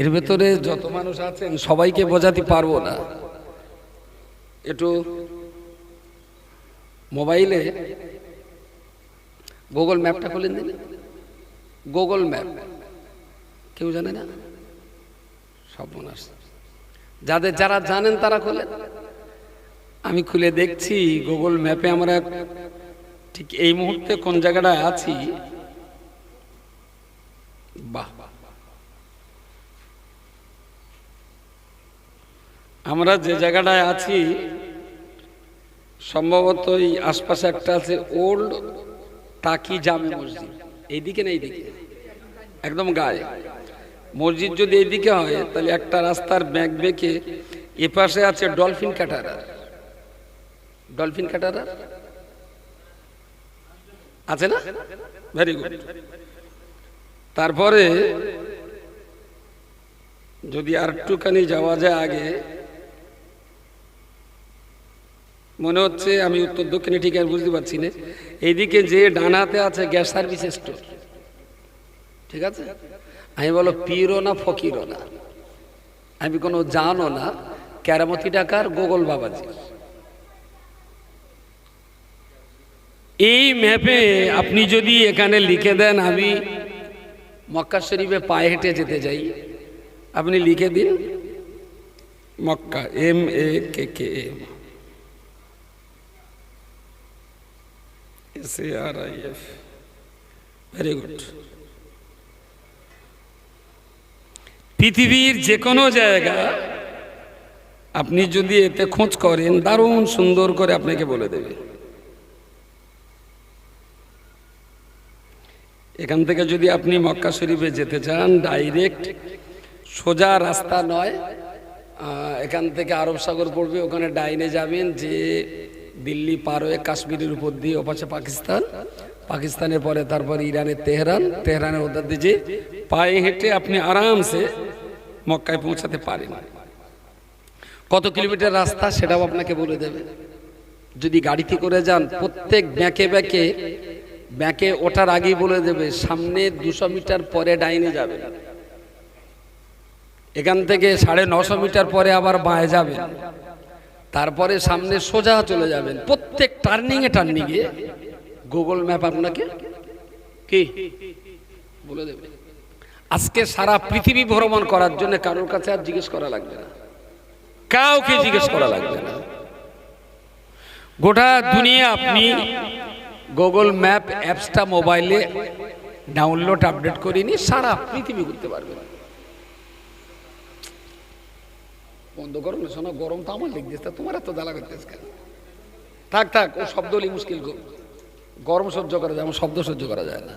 এর ভেতরে যত মানুষ আছেন, সবাইকে বোঝাতে পারব না। একটু মোবাইলে গুগল ম্যাপটা খুলেন দিন। Google map. কেউ জানে না? সব মনে আসছে যাদের যারা জানেন তারা খোলেন। আমি খুলে দেখছি গুগল ম্যাপে আমরা ঠিক এই মুহূর্তে কোন জায়গাটায় আছি। বাহ। আমরা যে জায়গাটায় আছি সম্ভবত এই আশপাশে একটা আছে ওল্ড টাকি জামে মসজিদ। এইদিকে না এইদিকে? একদম গায়ে। মসজিদ যদি এইদিকে হয়, তাহলে একটা রাস্তার ব্যাগ বেঁকে এ পাশে আছে ডলফিন কাটারা। ডলফিন কাটারা? আছে না? ভেরি গুড তারপরে যদি আর একটুখানি যাওয়া যায় আগে মনে হচ্ছে আমি উত্তর দক্ষিণে ঠিক আর বুঝতে পারছি না। এইদিকে যে ডানাতে আছে গ্যাস সার্ভিস স্টোর। ঠিক আছে? আমি বলো, পীরও না ফকিরও না? আমি কোনো জানো না ক্যারামতি টাকার গোগল বাবাজি। এই ম্যাপে আপনি যদি এখানে লিখে দেন, আমি মক্কা শরীফে পায়ে হেঁটে যেতে যাই আপনি লিখে দিন। Mecca, M A K K M. S A R I F very good পৃথিবীর যে কোনো জায়গা, আপনি যদি এতে খোঁজ করেন, দারুণ সুন্দর করে আপনাকে বলে দেবে। এখান থেকে যদি আপনি মক্কা শরীফে যেতে চান, ডাইরেক্ট সোজা রাস্তা নয় এখান থেকে আরব সাগর পড়বে, ওখানে ডাইনে যাবেন যে দিল্লি পার হয়ে কাশ্মীরের উপর দিয়ে ওপাশে পাকিস্তান। পাকিস্তানের পরে তারপর ইরানের তেহরান। তেহরানের ওদার দিয়ে পায়ে হেঁটে আপনি আরামসে মক্কায় পৌঁছাতে পারেন। কত কিলোমিটার রাস্তা সেটাও আপনাকে বলে দেবে। যদি গাড়িতে করে যান, প্রত্যেক ব্যাঁকে ব্যাঁকে ব্যাঁকে ওঠার আগেই বলে দেবে, সামনে দুশো মিটার পরে ডাইনে যাবে। এখান থেকে সাড়ে নশো মিটার পরে আবার বাঁয়ে যাবেন তারপরে সামনে সোজা চলে যাবেন। প্রত্যেক টার্নিংয়ে টার্নিংয়ে গুগল ম্যাপ আপনাকে কি? বলে দেবে। আজকে সারা পৃথিবী ভ্রমণ করার জন্য কারোর কাছে আর জিজ্ঞেস করা লাগবে না। কাউকে জিজ্ঞেস করা লাগবে না। গোটা দুনিয়া আপনি গুগল ম্যাপ অ্যাপসটা মোবাইলে ডাউনলোড আপডেট করে নিয়ে সারা পৃথিবী ঘুরতে পারবেন। বন্ধ না শোনো, গরম তো আমার লিখতেছে তা তোমার এত জ্বালা করতেছে কেন? থাক থাক, ও শব্দ হলেই মুশকিল। গরম সহ্য করা যায়, আমার শব্দ সহ্য করা যায় না।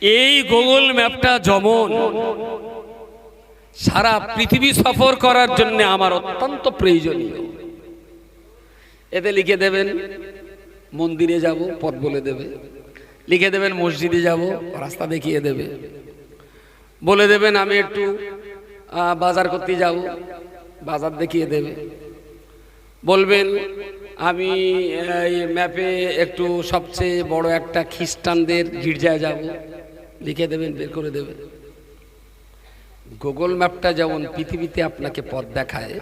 এই গুগল ম্যাপটা যেমন। সারা পৃথিবী সফর করার জন্য আমার অত্যন্ত প্রয়োজনীয়। এতে লিখে দেবেন, মন্দিরে যাব, পথ বলে দেবে। লিখে দেবেন, মসজিদে যাব, রাস্তা দেখিয়ে দেবে। বলে দেবেন, আমি একটু বাজার করতে যাব বাজার দেখিয়ে দেবে। বলবেন, আমি এই ম্যাপে একটু সবচেয়ে বড় একটা খ্রিস্টানদের গির্জায় যাব। লিখে দেবেন, বের করে দেবে গুগল ম্যাপটা যেমন পৃথিবীতে আপনাকে পথ দেখায়,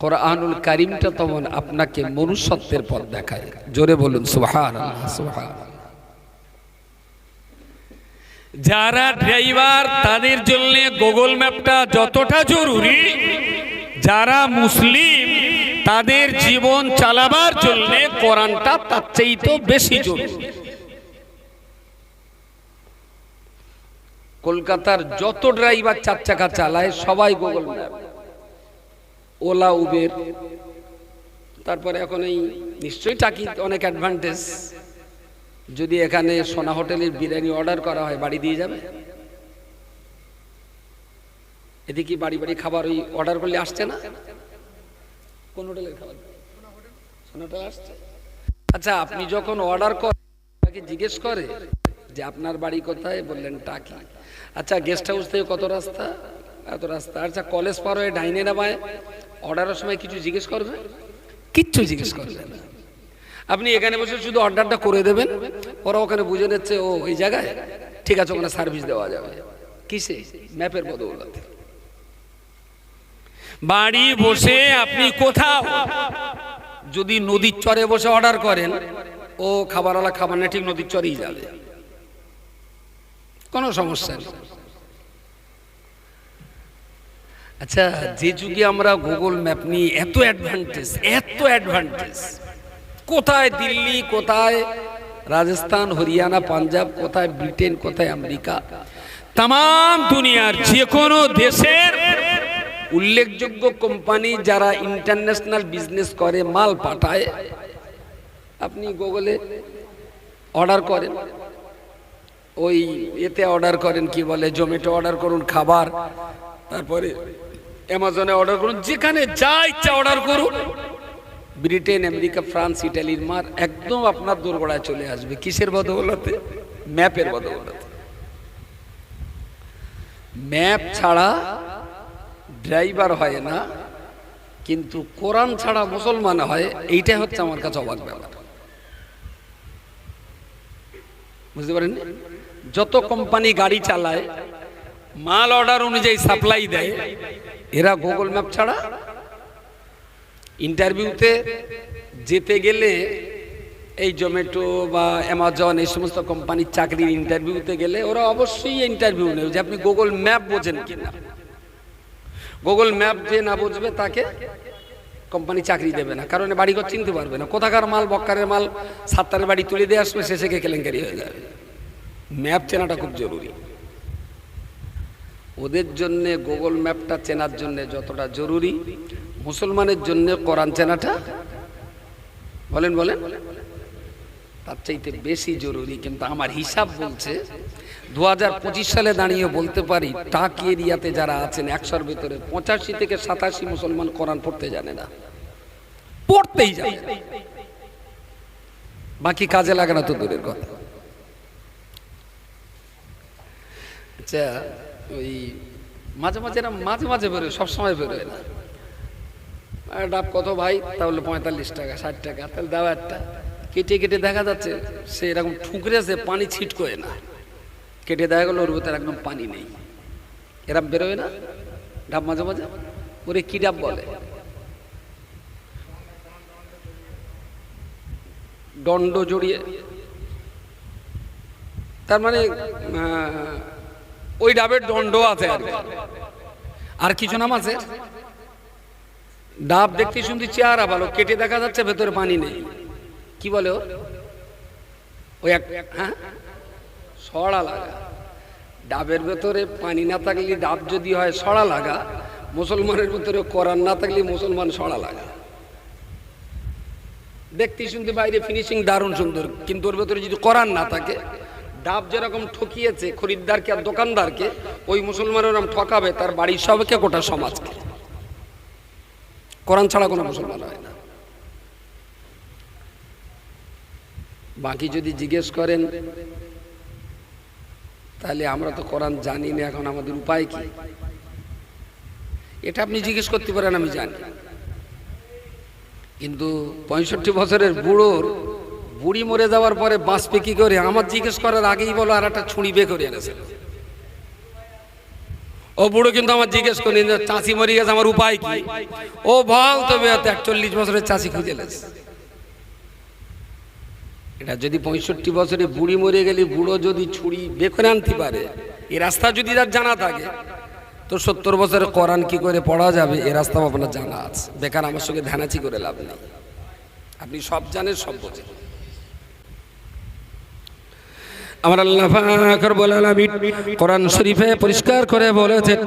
কোরআনুল কারিমটা তেমন আপনাকে মনুষ্যত্বের পথ দেখায়। জোরে বলুন সুহান সুহান যারা ড্রাইভার, তাদের জন্য গুগল ম্যাপটা যতটা জরুরি, যারা মুসলিম, তাদের জীবন চালাবার জন্য কোরআনটা তার চাইতে বেশি জরুরি। কলকাতার যত ড্রাইভার চার চাকা চালায়, সবাই গুগল ম্যাপ। OLA, Uber. তারপরে এখন এই নিশ্চয়ই টাকি অনেক অ্যাডভান্টেজ যদি এখানে সোনা হোটেলের বিরিয়ানি অর্ডার করা হয়, বাড়ি দিয়ে যাবে? এদিকে বাড়ি বাড়ি খাবার ওই অর্ডার করলে আসছে না? কোন হোটেলের খাবার? আসছে? আচ্ছা আপনি যখন অর্ডার করেন জিজ্ঞেস করে যে আপনার বাড়ি কোথায়? বললেন টাকি। আচ্ছা গেস্ট হাউস থেকে কত রাস্তা? এত রাস্তা। আচ্ছা কলেজ পার হয়ে ডাইনে নামায়, অর্ডারের সময় কিছু জিজ্ঞেস করবে? কিচ্ছু জিজ্ঞেস করবে না। আপনি এখানে বসে শুধু অর্ডারটা করে দেবেন, ওরা ওখানে বুঝে নিচ্ছে, ও ওই জায়গায় ঠিক আছে, ওখানে সার্ভিস দেওয়া যাবে। কিসে? ম্যাপের বদৌলতে। বাড়ি বসে আপনি কোথাও যদি নদীর চরে বসে অর্ডার করেন, ও খাবারওয়ালা খাবার না, ঠিক নদীর চরেই যাবে। কোনো সমস্যা নেই। আচ্ছা যে যুগে আমরা গুগল ম্যাপ নিয়ে এত অ্যাডভান্টেজ এত অ্যাডভান্টেজ কোথায় দিল্লি, কোথায় রাজস্থান, হরিয়ানা, পাঞ্জাব, কোথায় ব্রিটেন, কোথায় আমেরিকা? তাম দুনিয়ার যে কোনো দেশের উল্লেখযোগ্য কোম্পানি যারা ইন্টারন্যাশনাল বিজনেস করে, মাল পাঠায়, আপনি গুগলে অর্ডার করেন। ওই এতে অর্ডার করেন, কি বলে, জোম্যাটো অর্ডার করুন, খাবার, তারপরে অ্যামাজনে অর্ডার করুন, যেখানে যা ইচ্ছা অর্ডার করুন। ব্রিটেন, আমেরিকা, ফ্রান্স ইটালির মার একদম আপনার দোরগোড়ায় চলে আসবে। কিসের বদৌলতে? ম্যাপের বদৌলতে। ম্যাপ ছাড়া ড্রাইভার হয় না, কিন্তু কোরআন ছাড়া মুসলমান হয় এইটাই হচ্ছে আমার কাছে অবাক ব্যাপার। বুঝতে পারেন? যত কোম্পানি গাড়ি চালায়, মাল অর্ডার অনুযায়ী সাপ্লাই দেয়, এরা গুগল ম্যাপ ছাড়া ইন্টারভিউতে যেতে গেলে এই জোম্যাটো বা অ্যামাজন এই সমস্ত কোম্পানির চাকরির ইন্টারভিউতে গেলে ওরা অবশ্যই ইন্টারভিউ নেবে। যে আপনি গুগল ম্যাপ বোঝেন কিনা গুগল ম্যাপ যে না বুঝবে তাকে কোম্পানি চাকরি দেবে না। কারণ বাড়ি ঘর চিনতে পারবে না। কোথাকার মাল, বক্কারের মাল সাতটার বাড়ি তুলে দিয়ে আসবে শেষে গিয়ে কেলেঙ্কারি হয়ে যাবে। ম্যাপ চেনাটা খুব জরুরি। ওদের জন্যে গুগল ম্যাপটা চেনার জন্যে যতটা জরুরি মুসলমানের জন্য কোরআন চেনাটা? বলেন বলেন। তার চাইতে বেশি জরুরি, কিন্তু আমার হিসাব বলছে দু হাজার পঁচিশ সালে দাঁড়িয়ে বলতে পারি, টাক এরিয়াতে যারা আছেন, একশোর ভিতরে পঁচাশি থেকে সাতাশি মুসলমান কোরআন পড়তে জানে না। পড়তেই না। বাকি কাজে লাগে না তো দূরের কথা। আচ্ছা ওই মাঝে মাঝে মাঝে মাঝে বেরোয়, সবসময় বেরোয় না। ডাব কত ভাই? তাহলে পঁয়তাল্লিশ টাকা, ষাট টাকা, তাহলে দাও একটা। কেটে কেটে দেখা যাচ্ছে সে এরকম ঠুকরেছে পানি ছিটকোয় না। কেটে দেখা গেলো ওর ভিতরে একদম পানি নেই। এরম বেরোয় না? ডাব মাঝে মাঝে? ওরে কি ডাব বলে? দণ্ড জড়িয়ে। তার মানে ওই ডাবের দণ্ড আছে আর আর কিছু নাম আছে? ডাব দেখতে শুনতে চেহারা ভালো, কেটে দেখা যাচ্ছে, ভেতরে পানি নেই। কি বলে ওই এক হ্যাঁ? সড়া লাগা। ডাবের ভেতরে পানি না থাকলে ডাব যদি হয় সড়া লাগা, মুসলমানের ভেতরে কোরআন না থাকলে মুসলমান সড়া লাগা। দেখতে শুনতে বাইরে ফিনিশিং দারুণ সুন্দর, কিন্তু ওর ভেতরে যদি কোরআন না থাকে, ডাব যেরকম ঠকিয়েছে খরিদ্দারকে আর দোকানদারকে, ওই মুসলমানের ঠকাবে, তার বাড়ির সবকে গোটা সমাজকে। কোরআন ছাড়া কোনো মুসলমান হয় না। বাকি যদি জিজ্ঞেস করেন, তাহলে আমরা তো কোরআন জানি না, এখন আমাদের উপায় কি? এটা আপনি জিজ্ঞেস করতে পারেন, আমি জানি। কিন্তু পঁয়ষট্টি বছরের বুড়োর বুড়ি মরে যাওয়ার পরে বাঁচবে কি করে? আমার জিজ্ঞেস করার আগেই বলো, আর একটা ছুঁড়ি বে করে এনেছে। ও বুড়ো কিন্তু আমার জিজ্ঞেস করি চাষি মরে গেছে, আমার উপায় কি? ও বল তবে একচল্লিশ বছরের চাষি খুঁজে লেছে এটা যদি পঁয়ষট্টি বছরে বুড়ি মরে গেলে বুড়ো যদি ছুরি বে করে আনতে পারে, এ রাস্তা যদি তার জানা থাকে, তো সত্তর বছরে কোরআন কি করে পড়া যাবে, এ রাস্তাও আপনার জানা আছে। বেকার আমার সঙ্গে ধ্যানাচি করে লাভ নেই। আপনি সব জানেন, সব বোঝেন। আমার আল্লাহ পাক রব্বুল আলামিন কোরআন শরীফে পরিষ্কার করে বলেছেন,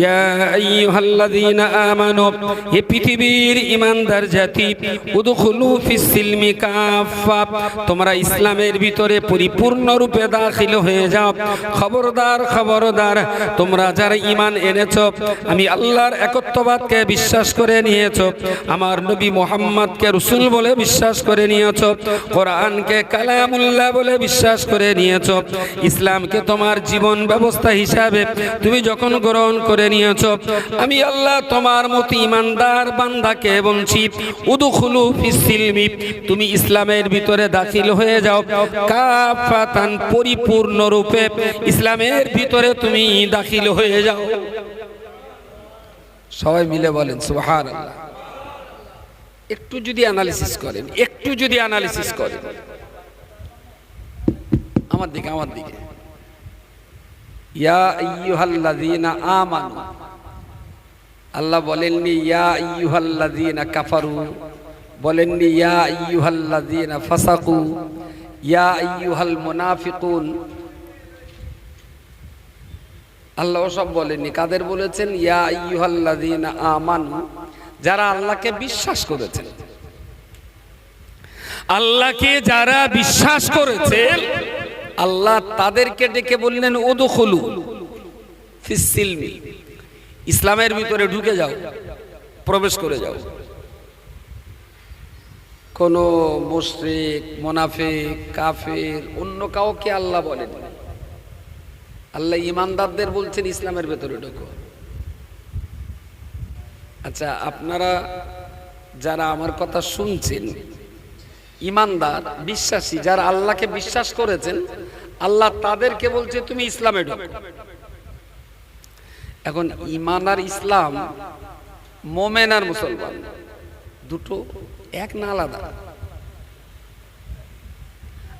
ইয়া আইয়ুহাল্লাযীনা আমানু, হে পৃথিবীর ঈমানদার জাতি, উদখুলু ফিস সিলমি কাফা তোমরা ইসলামের ভিতরে পরিপূর্ণ রূপে দাখিল হয়ে যাও। খবরদার খবরদার, তোমরা যারা ঈমান এনেছো, আমি আল্লাহর একত্ববাদকে বিশ্বাস করে নিয়েছো, আমার নবী মোহাম্মদকে রসুল বলে বিশ্বাস করে নিয়েছো, কোরআনকে কালামুল্লাহ বলে বিশ্বাস করে নিয়েছো। নিয়েছ, ইসলামকে তোমার জীবন ব্যবস্থা হিসাবে তুমি যখন গ্রহণ করে নিয়েছ, আমি আল্লাহ তোমার মতো ইমানদার বান্দাকে বলছি, উদুখুলু ফিসিলমি, তুমি ইসলামের ভিতরে দাখিল হয়ে যাও, কাফাতান পরিপূর্ণ রূপে ইসলামের ভিতরে তুমি দাখিল হয়ে যাও। সবাই মিলে বলেন সুবহান একটু যদি অ্যানালিসিস করেন, একটু যদি অ্যানালিসিস করেন। আমার দিকে আমার দিকে। আল্লাহ বলেননি, ইয়া কাফারু। বলেননি, ইয়া ফাসাকু। ইয়া মুনাফিকুন। আল্লাহ সব বলেননি। কাদের বলেছেন? ইয়া আমানু। যারা আল্লাহকে বিশ্বাস করেছেন। আল্লাহকে যারা বিশ্বাস করেছেন আল্লাহ তাদেরকে ডেকে বললেন ওদুখুলু ফিসিলমি ইসলামের ভিতরে ঢুকে যাও, প্রবেশ করে যাও। কোন মুশরিক, মোনাফিক, কাফির, অন্য কাউকে আল্লাহ বলেন আল্লাহ ইমানদারদের বলছেন, ইসলামের ভেতরে ঢোকো। আচ্ছা আপনারা যারা আমার কথা শুনছেন ইমানদার, বিশ্বাসী, যারা আল্লাহকে বিশ্বাস করেছেন, আল্লাহ তাদেরকে বলছে, তুমি ইসলামে ঢোকো। এখন ইমান আর ইসলাম, মোমেন আর মুসলমান, দুটো এক না আলাদা।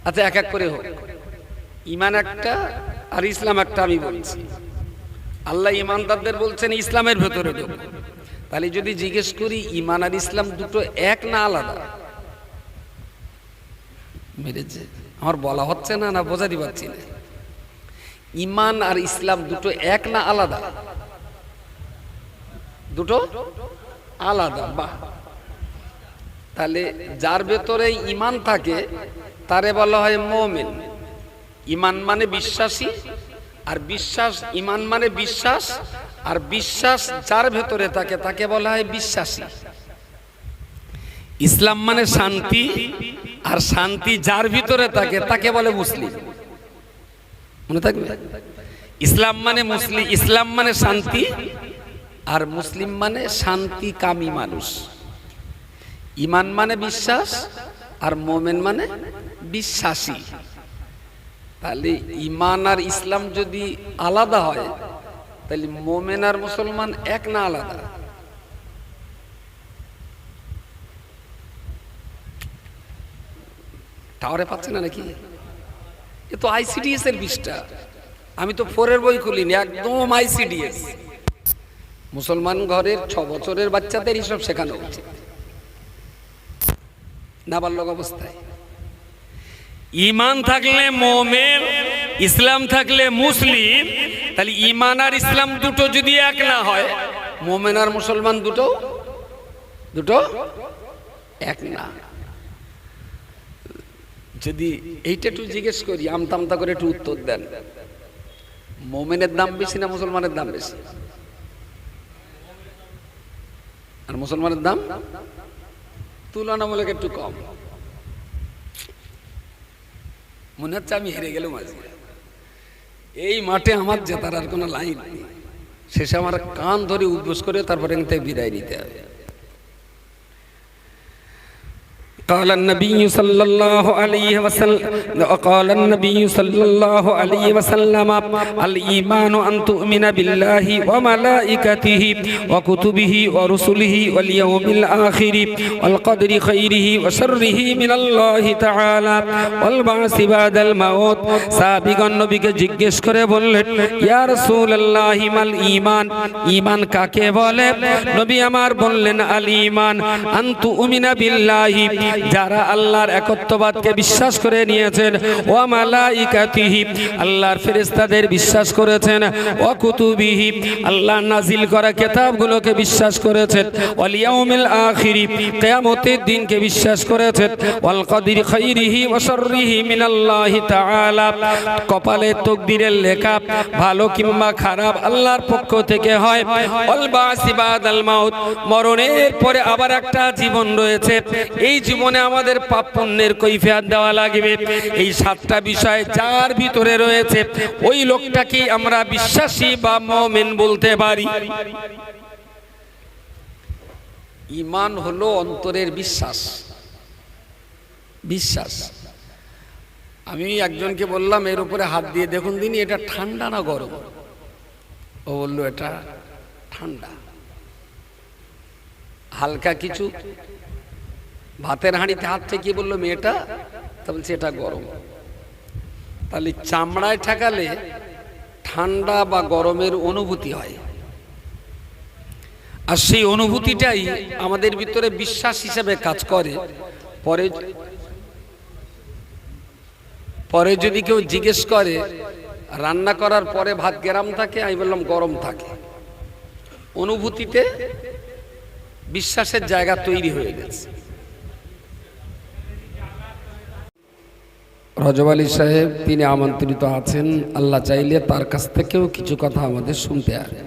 আচ্ছা এক এক করে হোক। ইমান একটা আর ইসলাম একটা আমি বলছি। আল্লাহ ইমানদারদের বলছেন, ইসলামের ভেতরে ঢোকো। তাহলে যদি জিজ্ঞেস করি, ইমান আর ইসলাম দুটো এক না আলাদা? মেরেছে। আমার বলা হচ্ছে না না বোঝাতে পারছি না। ইমান আর ইসলাম দুটো এক না আলাদা? দুটো আলাদা, বাহ। তাহলে যার ভেতরে ইমান থাকে, তারে বলা হয় মোমেন। ইমান মানে বিশ্বাসী, আর বিশ্বাস, ইমান মানে বিশ্বাস, আর বিশ্বাস যার ভেতরে থাকে, তাকে বলা হয় বিশ্বাসী। ইসলাম মানে শান্তি আর শান্তি যার ভিতরে থাকে, তাকে বলে মুসলিম। মনে থাকবে? ইসলাম মানে মুসলিম ইসলাম মানে শান্তি, আর মুসলিম মানে শান্তি কামী মানুষ। ইমান মানে বিশ্বাস, আর মোমেন মানে বিশ্বাসী। তাহলে ইমান আর ইসলাম যদি আলাদা হয়, তাহলে মোমেন আর মুসলমান এক না আলাদা? টাওয়ারে পাচ্ছে না নাকি? এ তো আইসিডিএস এর বিষটা আমি তো ফোরের বই খুলিনি, একদম আইসিডিএস মুসলমান ঘরের ছ বছরের বাচ্চাদের হিসাব শেখানো উচিত। নাবালক অবস্থায়। ইমান থাকলে মোমেন, ইসলাম থাকলে মুসলিম। তাহলে ইমান আর ইসলাম দুটো যদি এক না হয়, মোমেন আর মুসলমান দুটো? দুটো? এক না। যদি এইটা একটু জিজ্ঞেস করি আমতামতা করে একটু উত্তর দেন। মোমেনের দাম বেশি না মুসলমানের দাম বেশি? আর মুসলমানের দাম? তুলনামূলক একটু কম। মনে হচ্ছে আমি হেরে গেলাম আজকে এই মাঠে আমার জেতার আর কোনো লাইন নেই। শেষে আমার কান ধরে উদ্বোস করে তারপরে বিদায় নিতে হবে। قال النبي صلى الله عليه وسلم قال النبي صلى الله عليه وسلم الإيمان أن تؤمن بالله وملائكته وكتبه ورسله واليوم الآخر والقدر خيره وشره من الله تعالى والبعث بعد الموت সাবিক নবীকে জিজ্ঞেস করে বললেন ইয়া রাসূলুল্লাহ মাল ঈমান ঈমান কাকে বলে নবী আমার বললেন আল ঈমান আনতু উমিনা বিল্লাহি যারা আল্লাহর একত্ববাদকে বিশ্বাস করে নিয়েছেন ও মালাইকাতিহি, আল্লাহর ফেরেস্তাদের বিশ্বাস করেছেন ও কুতুবিহি, আল্লাহ নাজিল করা কেতাবগুলোকে বিশ্বাস করেছেন, ওয়াল ইয়াউমিল আখিরি, কিয়ামতের দিনকে বিশ্বাস করেছেন, ওয়াল কদরি খাইরিহি ওয়া শাররিহি মিনাল্লাহি তাআলা, কপালে তকদিরের লেখা ভালো কিংবা খারাপ আল্লাহর পক্ষ থেকে হয়, ওয়াল বাসি বাদাল মাউত, মরণের পরে আবার একটা জীবন রয়েছে, এই জীবন জীবনে আমাদের পাপ পুণ্যের কৈফিয়াত দেওয়া লাগবে। এই সাতটা বিষয় যার ভিতরে রয়েছে, ওই লোকটাকে আমরা বিশ্বাসী বা মমেন বলতে পারি। ইমান হলো অন্তরের বিশ্বাস। বিশ্বাস। আমি একজনকে বললাম, এর উপরে হাত দিয়ে দেখুন দিনই এটা ঠান্ডা না গরম? ও বলল, এটা ঠান্ডা। হালকা কিছু। ভাতের হাঁড়িতে হাত থেকে বলল, মেয়েটা, তা বলছে, এটা গরম। তাহলে চামড়ায় ঠেকালে ঠান্ডা বা গরমের অনুভূতি হয়। আর সেই অনুভূতিটাই আমাদের ভিতরে বিশ্বাস হিসেবে কাজ করে। পরে পরে যদি কেউ জিজ্ঞেস করে, রান্না করার পরে ভাত গেরাম থাকে? আমি বললাম, গরম থাকে। অনুভূতিতে বিশ্বাসের জায়গা তৈরি হয়ে গেছে। রজব আলী সাহেব, তিনি আমন্ত্রিত আছেন। আল্লাহ চাইলে তার কাছ থেকেও কিছু কথা আমাদের শুনতে হবে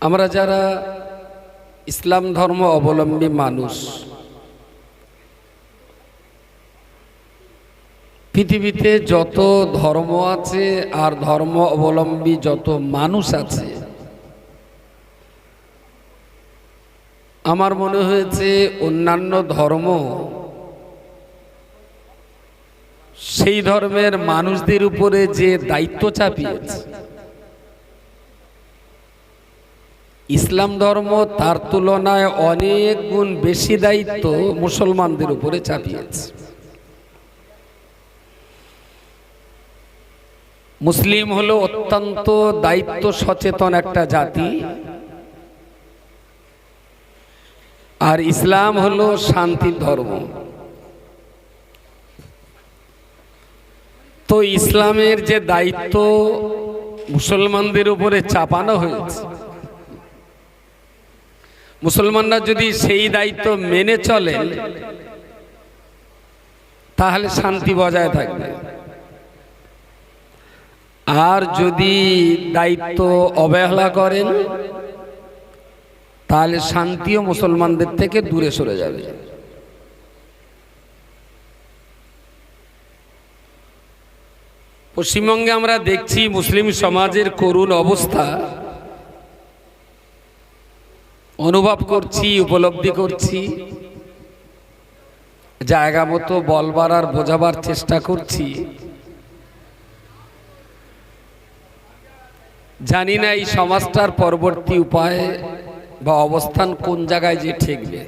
আমরা যারা ইসলাম ধর্ম অবলম্বী মানুষ, পৃথিবীতে যত ধর্ম আছে আর ধর্ম অবলম্বী যত মানুষ আছে আমার মনে হয়েছে অন্যান্য ধর্ম সেই ধর্মের মানুষদের উপরে যে দায়িত্ব চাপিয়েছে। ইসলাম ধর্ম তার তুলনায় অনেক গুণ বেশি দায়িত্ব মুসলমানদের উপরে চাপিয়েছে। মুসলিম হলো অত্যন্ত দায়িত্ব সচেতন একটা জাতি। আর ইসলাম হলো শান্তির ধর্ম। তো ইসলামের যে দায়িত্ব মুসলমানদের উপরে চাপানো হয়েছে, মুসলমানরা যদি সেই দায়িত্ব মেনে চলেন তাহলে শান্তি বজায় থাকবে। আর যদি দায়িত্ব অবহেলা করেন তাহলে শান্তিও মুসলমানদের থেকে দূরে সরে যাবে। পশ্চিমবঙ্গে আমরা দেখছি মুসলিম সমাজের করুণ অবস্থা। অনুভব করছি, উপলব্ধি করছি। জায়গা মতো বলবার আর বোঝাবার চেষ্টা করছি। জানি না এই সমাজটার পরবর্তী উপায়। বা অবস্থান কোন জায়গায় যে ঠেকবে?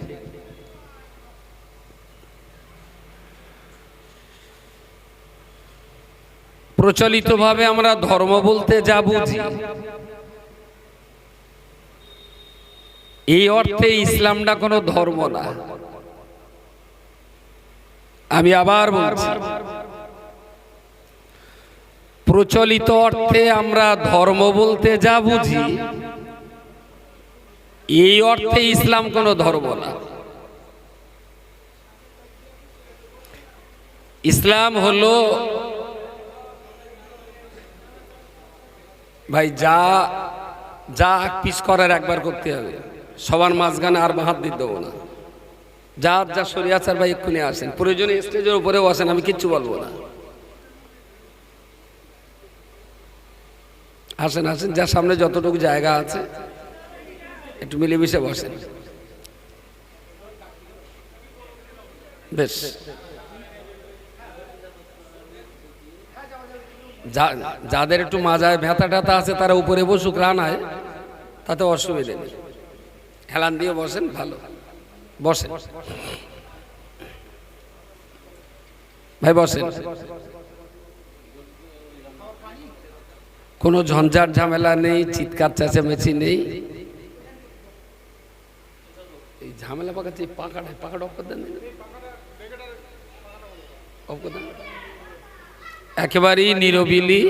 প্রচলিতভাবে আমরা ধর্ম বলতে যা বুঝি। এই অর্থে ইসলামটা কোনো ধর্ম না। আমি আবার বলছি, প্রচলিত অর্থে আমরা ধর্ম বলতে যা বুঝি এই অর্থে ইসলাম কোনো ধর্ম না। ইসলাম হলো ভাই যা যা পিস করার একবার করতে হবে। সবার মাঝখানে আর হাত দিতে দেবো না। যার যা সরিয়াচার ভাই এক্ষুনি আসেন। প্রয়োজনে স্টেজের উপরেও আসেন, আমি কিচ্ছু বলব না। আসেন আসেন যার সামনে যতটুকু জায়গা আছে। একটু মিলেমিশে বসেন। বেশ। যাদের একটু মাজায় ভেতা ট্যাতা আছে, তারা উপরে বসুক রানায় তাতে অসুবিধে নেই। হেলান দিয়ে বসেন, ভালো। বসেন। ভাই, বসেন। কোনো ঝঞ্ঝাট ঝামেলা নেই, চিৎকার চেঁচামেচি নেই। ঝামেলা পাকাচ্ছে, এই পাকাটা পাকাটা অফ করে দেন দেন একেবারেই নিরবিলি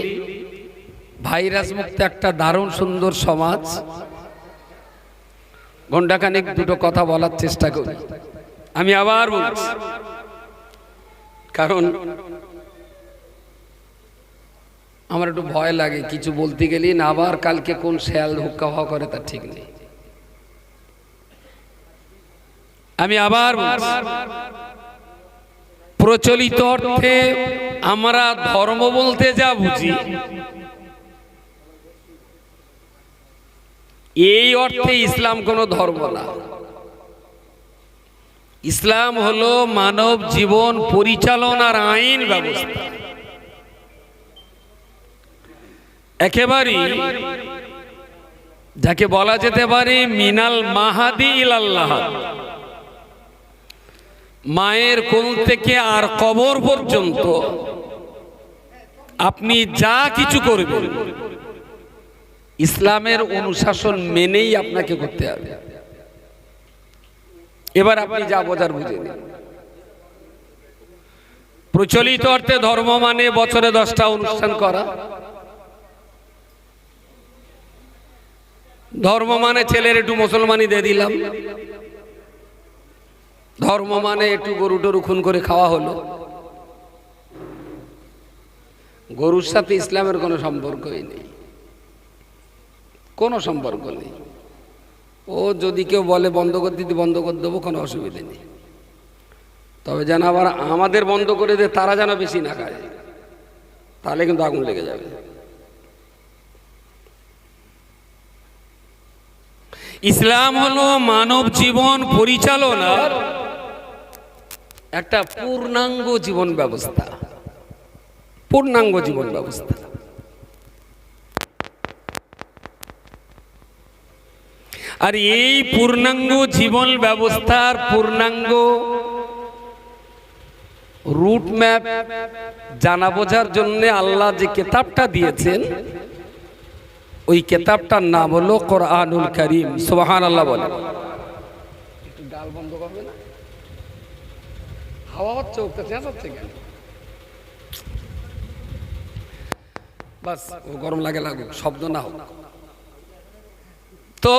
ভাইরাস মুক্ত একটা দারুণ সুন্দর সমাজ। ঘন্টাখানেক দুটো কথা বলার চেষ্টা করি। আমি আবার বলছি, কারণ আমার একটু ভয় লাগে, কিছু বলতে গেলি না, আবার কালকে কোন শেয়াল হুক্কা হওয়া করে তার ঠিক নেই। আমি আবার প্রচলিত অর্থে আমরা ধর্ম বলতে যা বুঝি। এই অর্থে ইসলাম কোনো ধর্ম না। ইসলাম হলো মানব জীবন পরিচালনার আইন ব্যবস্থা। একেবারেই যাকে বলা যেতে পারে মিনাল মাহাদি ইলাল্লাহ। মায়ের কোল থেকে আর কবর পর্যন্ত আপনি যা কিছু করবেন, ইসলামের অনুশাসন মেনেই আপনাকে করতে হবে। এবার আপনি যা বোঝার বুঝে প্রচলিত অর্থে ধর্ম মানে বছরে দশটা অনুষ্ঠান করা। ধর্ম মানে ছেলের একটু মুসলমানি দিয়ে দিলাম। ধর্ম মানে একটু গরু টরু খুন করে খাওয়া হলো। গরুর সাথে ইসলামের কোনো সম্পর্কই নেই। কোনো সম্পর্ক নেই। ও যদি কেউ বলে বন্ধ করে দিতে, বন্ধ করে দেবো, কোনো অসুবিধে নেই। তবে যেন আবার আমাদের বন্ধ করে দে, তারা যেন বেশি না খায়। তাহলে কিন্তু আগুন লেগে যাবে। ইসলাম হলো মানব জীবন পরিচালনার একটা পূর্ণাঙ্গ জীবন ব্যবস্থা। পূর্ণাঙ্গ জীবন ব্যবস্থা। আর এই পূর্ণাঙ্গ জীবন ব্যবস্থার পূর্ণাঙ্গ রুট ম্যাপ জানা বোঝার জন্য আল্লাহ যে কেতাবটা দিয়েছেন, ওই কেতাবটার নাম হলো কোরআনুল করিম। সোহান আল্লাহ বলে একটু গাল বন্ধ করবে না হাওয়া হচ্ছে ওকে চেঁচাচ্ছে কেন? বাস ও গরম লাগে লাগুক শব্দ না হোক। তো